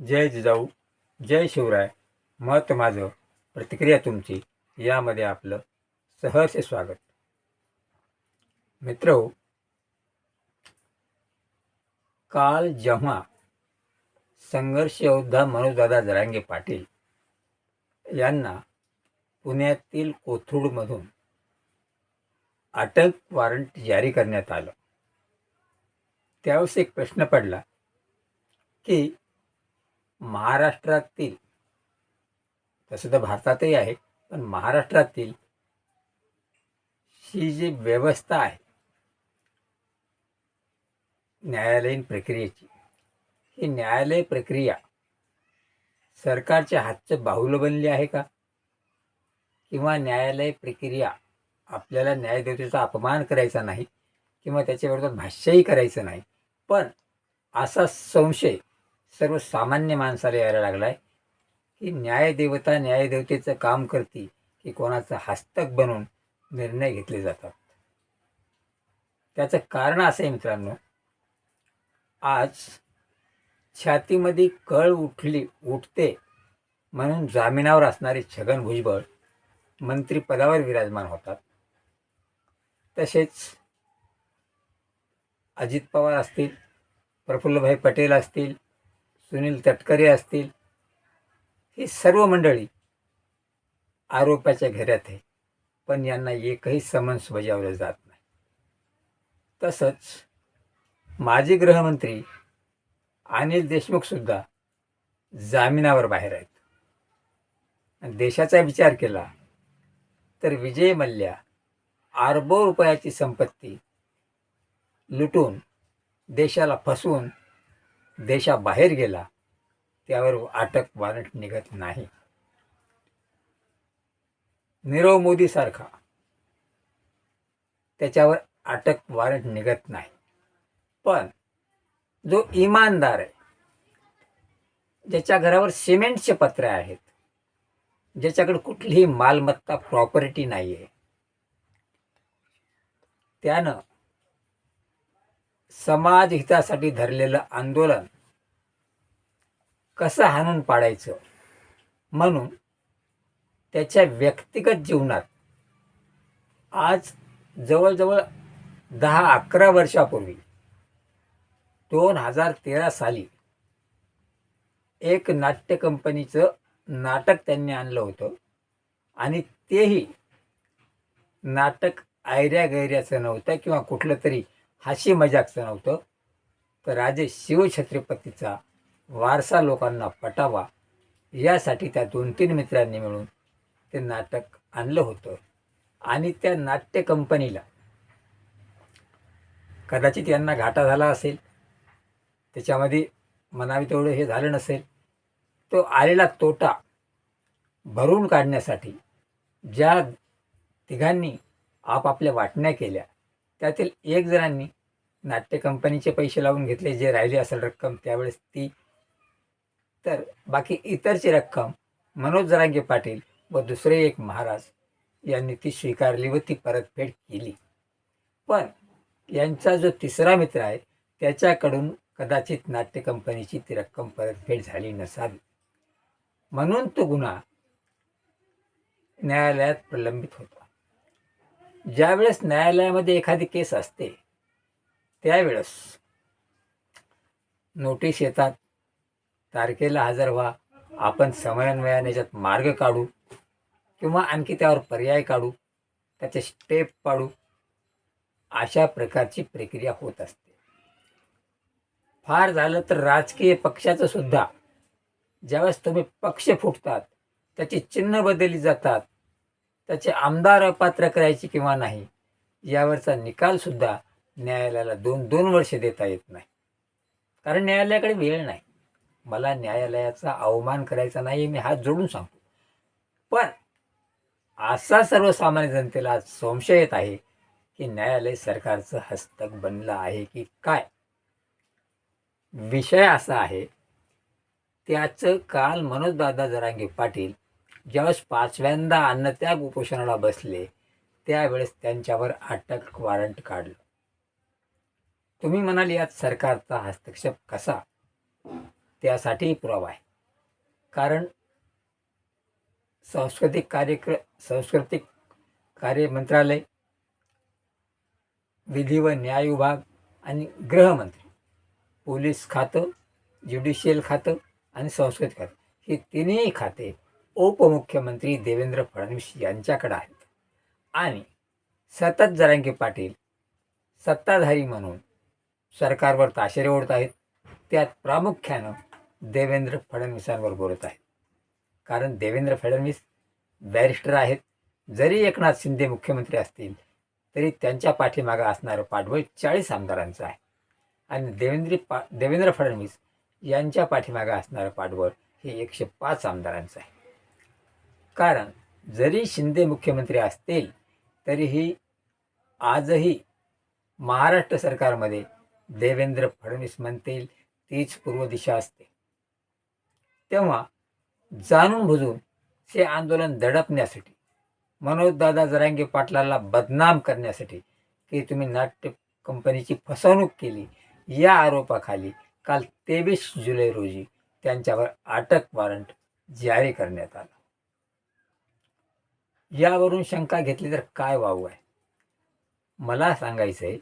जय जिजाऊ जय शिवराय. मत माझं प्रतिक्रिया तुमची. यामध्ये आपलं सहर्ष स्वागत. मित्र काल जेव्हा संघर्ष योद्धा मनोजदादा जरांगे पाटील यांना पुण्यातील कोथरूडमधून अटक वॉरंट जारी करण्यात आलं त्यावेळेस एक प्रश्न पडला की महाराष्ट्रातील तसं तर भारतातही आहे पण महाराष्ट्रातील ही जी व्यवस्था आहे न्यायालयीन प्रक्रियेची ही न्यायालय प्रक्रिया सरकारच्या हातचं बाहुलं बनली आहे का? किंवा न्यायालय प्रक्रिया आपल्याला न्यायदेवतेचा अपमान करायचा नाही किंवा त्याच्याविरोधात भाष्यही करायचं नाही पण असा संशय सर्वसामान्य माणसाला यायला लागला आहे की न्यायदेवता न्यायदेवतेचं काम करते की कोणाचं हस्तक बनून निर्णय घेतले जातात. त्याचं कारण असं आहे मित्रांनो आज छातीमध्ये कळ उठली उठते म्हणून जामिनावर असणारे छगन भुजबळ मंत्रिपदावर विराजमान होतात. तसेच अजित पवार असतील प्रफुल्लभाई पटेल असतील सुनील तटकरे असतील ही सर्व मंडळी आरोपाच्या घेऱ्यात आहे. पण यांना एकही समन्स बजावलं जात नाही. तसंच माजी गृहमंत्री अनिल देशमुखसुद्धा जामिनावर बाहेर आहेत. देशाचा विचार केला तर विजय मल्ल्या अरबो रुपयाची संपत्ती लुटून देशाला फसवून देशाबाहेर गेला त्यावर अटक वॉरंट निघत नाही. नीरव मोदीसारखा त्याच्यावर अटक वॉरंट निघत नाही. पण जो इमानदार आहे ज्याच्या घरावर सिमेंटचे पत्रे आहेत ज्याच्याकडे कुठलीही मालमत्ता प्रॉपर्टी नाही आहे त्यानं समाज हितासाठी धरलेलं आंदोलन कसं हाणून पाडायचं? म्हणून त्याच्या व्यक्तिगत जीवनात आज जवळजवळ दहा अकरा वर्षापूर्वी दोन हजार तेरा साली एक नाट्य कंपनीचं नाटक त्यांनी आणलं होतं आणि तेही नाटक आयऱ्या गैऱ्याचं नव्हतं किंवा कुठलं तरी हाशी मजाकचं नव्हतं तर राजे शिवछत्रपतीचा वारसा लोकांना पटावा यासाठी त्या दोन तीन मित्रांनी मिळून ते नाटक आणलं होतं. आणि त्या नाट्य कंपनीला कदाचित यांना घाटा झाला असेल त्याच्यामध्ये म्हणावी तेवढं हे झालं नसेल. तो आलेला तोटा भरून काढण्यासाठी ज्या तिघांनी आपापल्या वाटण्या केल्या त्यातील एक जणांनी नाट्य कंपनीचे पैसे लावून घेतले जे राहिले असेल रक्कम त्यावेळेस ती तर बाकी इतरची रक्कम मनोज जरांगे पाटील व दुसरे एक महाराज यांनी ती स्वीकारली व ती परतफेड केली. पण यांचा जो तिसरा मित्र आहे त्याच्याकडून कदाचित नाट्य कंपनीची ती रक्कम परतफेड झाली नसावी. म्हणून तो गुन्हा न्यायालयात प्रलंबित होता. ज्यावेळेस न्यायालयामध्ये एखादी केस असते त्यावेळेस नोटीस येतात तारखेला हजर व्हा आपण समन्वयाने याच्यात मार्ग काढू किंवा आणखी त्यावर पर्याय काढू त्याचे स्टेप पाडू अशा प्रकारची प्रक्रिया होत असते. फार झालं तर राजकीय पक्षाचं सुद्धा ज्यावेळेस तुम्ही पक्ष फुटतात त्याची चिन्ह बदलली जातात त्याचे आमदार अपात्र करायची किंवा नाही यावरचा निकालसुद्धा न्यायालयाला दोन दोन वर्ष देता येत नाही. कारण न्यायालयाकडे वेळ नाही. मला न्यायालयाचा अवमान करायचा नाही मी हात जोडून सांगतो. पण असा सर्वसामान्य जनतेला संशय येत आहे की न्यायालय सरकारचं हस्तक बनलं आहे की काय? विषय असा आहे त्याचं काल मनोजदादा जरांगे पाटील ज्यावेळेस पाचव्यांदा अन्नत्याग उपोषणाला बसले त्यावेळेस त्यांच्यावर अटक वॉरंट काढलं. तुम्ही म्हणाल यात सरकारचा हस्तक्षेप कसा? त्यासाठीही पुरावा आहे. कारण सांस्कृतिक कार्यक्र सांस्कृतिक कार्य मंत्रालय विधी व न्याय विभाग आणि गृहमंत्री पोलीस खातं ज्युडिशियल खातं आणि सांस्कृतिक खातं ही तिन्ही खाते उपमुख्यमंत्री देवेंद्र फडणवीस यांच्याकडे आहेत. आणि सतत जरांगे पाटील सत्ताधारी म्हणून सरकारवर ताशेरे ओढत आहेत. त्यात प्रामुख्यानं देवेंद्र फडणवीसांवर बोलत आहेत. कारण देवेंद्र फडणवीस बॅरिस्टर आहेत. जरी एकनाथ शिंदे मुख्यमंत्री असतील तरी त्यांच्या पाठीमागं असणारं पाठबळ चाळीस आमदारांचं आहे. आणि देवेंद्र पा देवेंद्र फडणवीस यांच्या पाठीमागं असणारं पाठबळ हे एकशे पाच आमदारांचं आहे. कारण जरी शिंदे मुख्यमंत्री असतील तरीही आजही महाराष्ट्र सरकारमध्ये देवेंद्र फडणवीस म्हणतील तीच पूर्व दिशा असते. तेव्हा जाणून बुजून हे आंदोलन दडपण्यासाठी मनोजदादा जरांगे पाटलाला बदनाम करण्यासाठी की तुम्ही नाट्य कंपनीची फसवणूक केली या आरोपाखाली काल तेवीस जुलै रोजी त्यांच्यावर अटक वॉरंट जारी करण्यात आला. यावरून शंका घेतली तर काय वावू आहे? मला सांगायचं आहे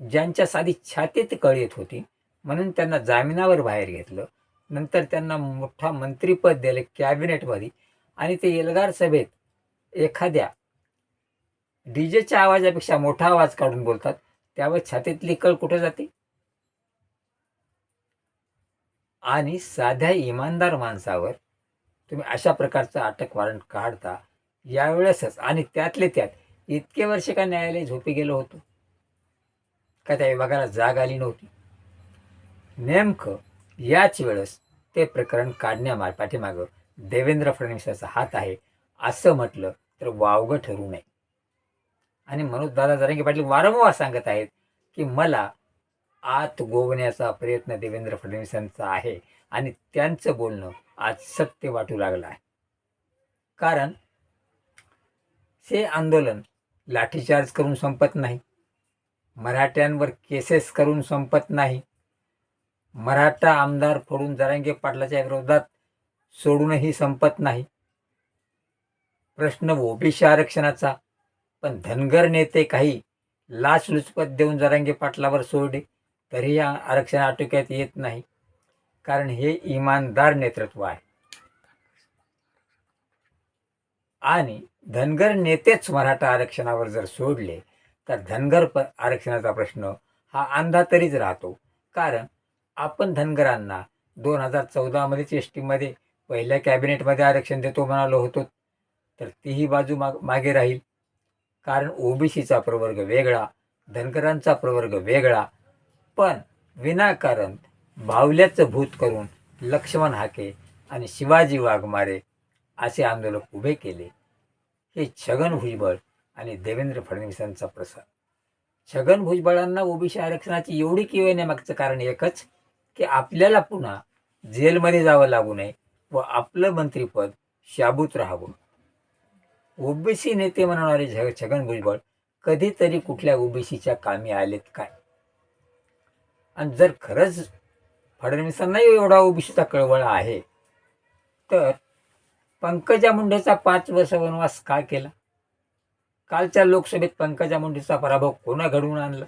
ज्यांच्या साधी छातीत कळ येत होती म्हणून त्यांना जामिनावर बाहेर घेतलं. नंतर त्यांना मोठा मंत्रीपद दिलं कॅबिनेटमध्ये. आणि ते एल्गार सभेत एखाद्या डीजेच्या आवाजापेक्षा मोठा आवाज काढून बोलतात त्यावर छातीतली कळ कुठे जाते? आणि साध्या इमानदार माणसावर तुम्ही अशा प्रकारचं अटक वॉरंट काढता यावेळेसच आणि त्यातले त्यात इतके वर्ष का न्यायालय झोपी गेलं होतं? का त्या विभागाला जाग आली नव्हती? नेमकं याच वेळेस ते प्रकरण काढण्यामा पाठीमागं देवेंद्र फडणवीसाचा हात आहे असं म्हटलं तर वावगं ठरू नये. आणि मनोज दादा जरांगे पाटील वारंवार सांगत आहेत की मला आत गोवण्याचा प्रयत्न देवेंद्र फडणवीसांचा आहे. आणि त्यांचं बोलणं आज सत्य वाटू लागलं आहे. कारण हे आंदोलन लाठीचार्ज करून संपत नाही. मराठ्यांवर केसेस करून संपत नाही. मराठा आमदार फोडून जरांगे पाटलाच्या विरोधात सोडूनही संपत नाही. प्रश्न ओबीसी आरक्षणाचा पण धनगर नेते काही लाचलुचपत देऊन जरांगे पाटलावर सोडले तरी या आरक्षण आटोक्यात येत नाही. कारण हे इमानदार नेतृत्व आहे. आणि धनगर नेतेच मराठा आरक्षणावर जर सोडले तर धनगर प आरक्षणाचा प्रश्न हा अंधा तरीच राहतो. कारण आपण धनगरांना दोन हजार चौदामध्येच एस टीमध्ये पहिल्या कॅबिनेटमध्ये आरक्षण देतो म्हणालो होतो तर तीही बाजू माग मागे राहील. कारण ओबीसीचा प्रवर्ग वेगळा धनगरांचा प्रवर्ग वेगळा पण विनाकारण बावल्याचं भूत करून लक्ष्मण हाके आणि शिवाजी वाघमारे असे आंदोलक उभे केले. हे छगन भुजबळ आणि देवेंद्र फडणवीसांचा प्रसार छगन भुजबळांना ओबीसी आरक्षणाची एवढी किव येण्यामागचं कारण एकच की आपल्याला पुन्हा जेलमध्ये जावं लागू नये व आपलं मंत्रीपद शाबूत राहावं. ओबीसी नेते म्हणणारे झ छगन भुजबळ कधीतरी कुठल्या ओबीसीच्या कामी आलेत काय? आणि जर खरंच फडणवीसांनाही एवढा ओबीसीचा कळवळ आहे. तर पंकजा मुंडेचा पाच वर्ष वनवास का केला? कालच्या लोकसभेत पंकजा मुंडेचा पराभव कोणा घडवून आणला?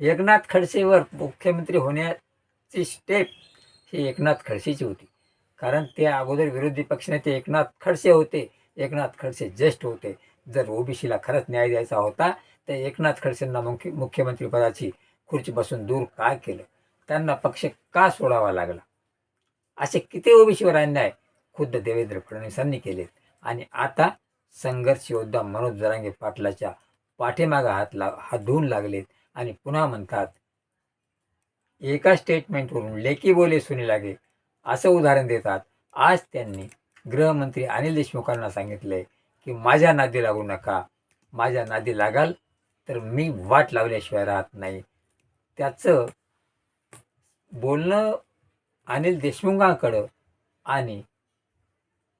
एकनाथ खडसेवर मुख्यमंत्री होण्याची स्टेप ही एकनाथ खडसेची होती. कारण ते अगोदर विरोधी पक्षनेते एकनाथ खडसे होते. एकनाथ खडसे ज्येष्ठ होते. जर ओबीसीला खरंच न्याय द्यायचा होता तर एकनाथ खडसेंना मुख्य मुख्यमंत्रीपदाची खुर्ची बसून दूर का केलं? त्यांना पक्ष का सोडावा लागला? असे किती ओबीसीवर अन्याय खुद्द देवेंद्र फडणवीसांनी केलेत. आणि आता संघर्ष योद्धा मनोज जरांगे पाटलाच्या पाठीमागा हात ला हात धुवून लागलेत आणि पुन्हा म्हणतात एका स्टेटमेंटवरून लेकी बोले सुनी लागे असं उदाहरण देतात. आज त्यांनी गृहमंत्री अनिल देशमुखांना सांगितले की माझ्या नादी लागू नका. माझ्या नादी लागाल तर मी वाट लावल्याशिवाय राहत नाही. त्याचं बोलणं अनिल देशमुखांकडं आणि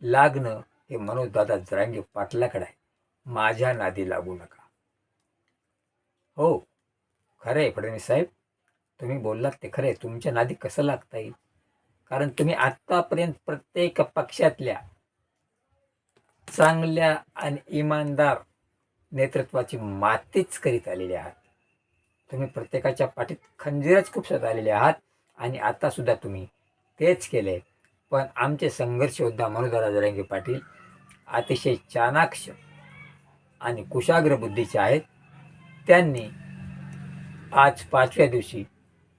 लागणं हे मनोजदादा जरांगे पाटलाकडं आहे. माझ्या नादी लागू नका. हो खरं आहे फडणवीस साहेब. तुम्ही बोललात ते खरं आहे. तुमच्या नादी कसं लागता येईल? कारण तुम्ही आत्तापर्यंत प्रत्येक पक्षातल्या चांगल्या आणि इमानदार नेतृत्वाची मातीच करीत आलेले आहात. तुम्ही प्रत्येकाच्या पाठीत खंजीरच खुपसत आलेले आहात. आणि आतासुद्धा तुम्ही तेच केले. पण आमचे संघर्षयोद्धा मनोधरा जरांगे पाटील अतिशय चाणाक्ष आणि कुशाग्र बुद्धीचे आहेत. त्यांनी आज पाचव्या दिवशी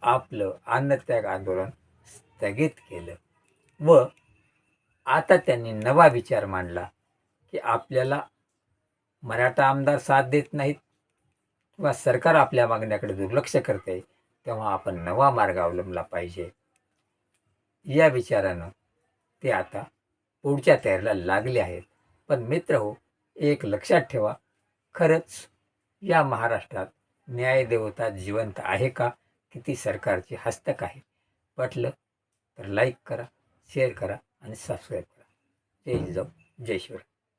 आपलं अन्नत्याग आंदोलन स्थगित केलं व आता त्यांनी नवा विचार मांडला की आपल्याला मराठा आमदार साथ देत नाहीत किंवा सरकार आपल्या मागण्याकडे दुर्लक्ष करते तेव्हा आपण नवा मार्ग अवलंबला पाहिजे. या विचारानं ते आता पुढच्या तयारीला लागले आहेत. पण मित्र हो एक लक्षात ठेवा खरंच या महाराष्ट्रात न्यायदेवता जिवंत आहे का? किती सरकारची हस्तक आहे. पटलं तर लाईक करा शेअर करा आणि सबस्क्राईब करा. जय जाऊ जय शिवराय.